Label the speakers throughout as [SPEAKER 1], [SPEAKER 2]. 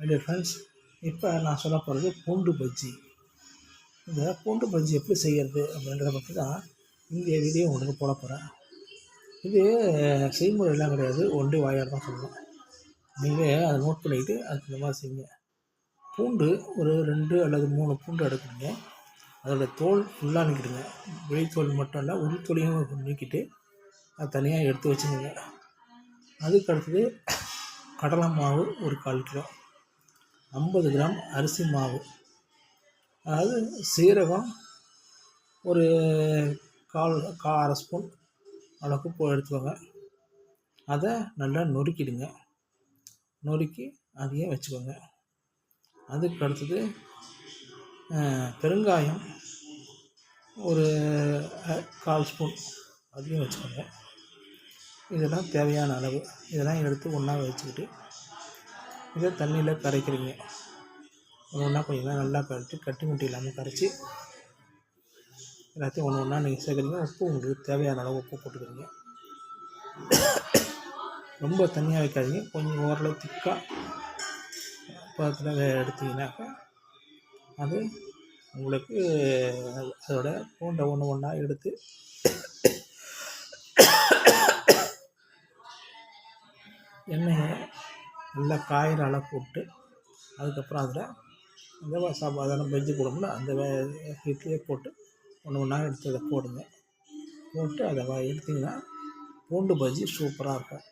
[SPEAKER 1] Dear friends இப்போ நான் சொல்ல போகிறது பூண்டு பஜ்ஜி. இந்த பூண்டு பஜ்ஜி எப்படி செய்கிறது அப்படின்றத பற்றி தான் இந்த வீடியோ உங்களுக்கு போட போகிறேன் இது செய்முறையெல்லாம் கிடையாது. ஒன்றே வாயால் தான் சொல்லணும். நீங்கள் அதை நோட் பண்ணிக்கிட்டு அதுக்கு இந்த மாதிரி செய்யுங்க. பூண்டு ஒரு ரெண்டு அல்லது மூணு பூண்டு எடுக்கணுங்க. அதோடய தோல் ஃபுல்லாக நீக்கிடுங்க. வெளித்தோல் மட்டும் இல்லை உள்தோலையும் நீக்கிட்டு அதை தனியாக எடுத்து வச்சுக்கோங்க. அதுக்கு அடுத்தது கடலை மாவு ஒரு கால் கிலோ. ஐம்பது கிராம் அரிசி மாவு. அதாவது சீரகம் ஒரு கால் கா அரை ஸ்பூன் அளவுக்கு போ எடுத்துக்கோங்க. அதை நல்லா நொறுக்கிடுங்க. நொறுக்கி அதையும் வச்சுக்கோங்க. அதுக்கு அடுத்தது பெருங்காயம் ஒரு கால் ஸ்பூன் அதையும் வச்சுக்கோங்க. இதெல்லாம் தேவையான அளவு. இதெல்லாம் எடுத்து ஒன்றா வச்சுக்கிட்டு இதை தண்ணியில் கரைக்கிறீங்க. ஒன்று ஒன்றா கொஞ்சம் நல்லா கரைச்சி கட்டி முட்டி இல்லாமல் கரைச்சி எல்லாத்தையும் ஒன்று ஒன்றா நீங்கள் சேர்க்குறீங்க. உப்பு உங்களுக்கு தேவையான அளவு உப்பு போட்டுக்கிறீங்க. ரொம்ப தண்ணியாக வைக்காதீங்க. கொஞ்சம் ஓரளவு திக்காக பதத்தில் எடுத்தீங்கன்னாக்கா அது உங்களுக்கு அதோட பூண்டை ஒன்று ஒன்றா எடுத்து எண்ணெயை நல்லா காயிற அளவு போட்டு அதுக்கப்புறம் அதில் அந்த சாப்பாடு அதெல்லாம் பஜ்ஜி போடும்ல அந்த ஹீட்லேயே போட்டு ஒன்று ஒன்றா எடுத்து அதை போடுங்க. போட்டு அதை எடுத்திங்கன்னா பூண்டு பஜ்ஜி சூப்பராக இருக்கும்.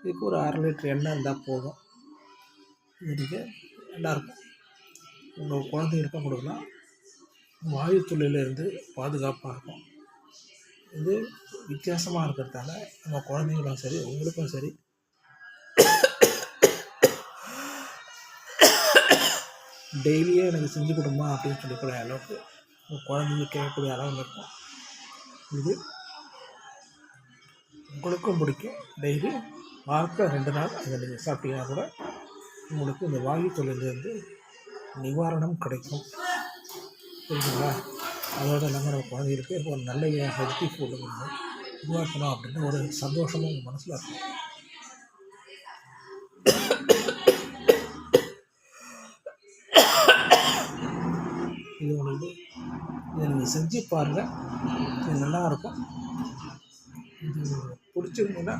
[SPEAKER 1] இதுக்கு ஒரு அரை லிட்டர் எண்ணெய் இருந்தால் போதும். இதுக்கு நல்லாயிருக்கும் உங்கள் குழந்தைங்களுக்கும் கொடுக்கலாம். வாயு தொல்லையிலேருந்து பாதுகாப்பாக இருக்கும். இது வித்தியாசமாக இருக்கிறதால நம்ம குழந்தைங்களும் சரி உங்களுக்கும் சரி டெய்லியே எனக்கு செஞ்சு கொடுமா அப்படின்னு சொல்லக்கூடிய அளவுக்கு உங்கள் குழந்தைங்க கேட்கக்கூடிய அளவு இருக்கும். இது உங்களுக்கும் பிடிக்கும். டெய்லி வாரத்தில் ரெண்டு நாள் அதை நீங்கள் சாப்பிட்டீங்கன்னா கூட உங்களுக்கு இந்த வாயு தொழிலிருந்து நிவாரணம் கிடைக்கும். சரிங்களா அதோடு இல்லாமல் நம்ம குழந்தைகளுக்கு ஒரு நல்ல ஹெல்த்தி ஃபுட்டு வந்து உருவாக்கணும் அப்படின்னு ஒரு சந்தோஷமும் உங்கள் மனசில் இருக்கும். இது உங்களுக்கு இதை நீங்கள் செஞ்சு பாருங்கள் இது நல்லாயிருக்கும் இது பிடிச்சிருந்தீங்கன்னா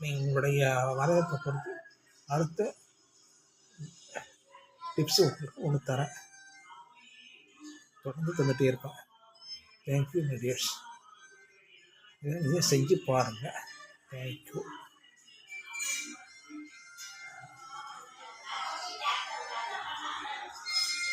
[SPEAKER 1] நீங்கள் உங்களுடைய வரவேற்பை பொறுத்து அடுத்த டிப்ஸ் உங்களுக்கு ஒன்று தரேன். தொடர்ந்து தந்துகிட்டே இருப்பேன் தேங்க்யூ மீடியர்ஸ் இதை நீங்கள் செஞ்சு பாருங்கள் தேங்க்யூ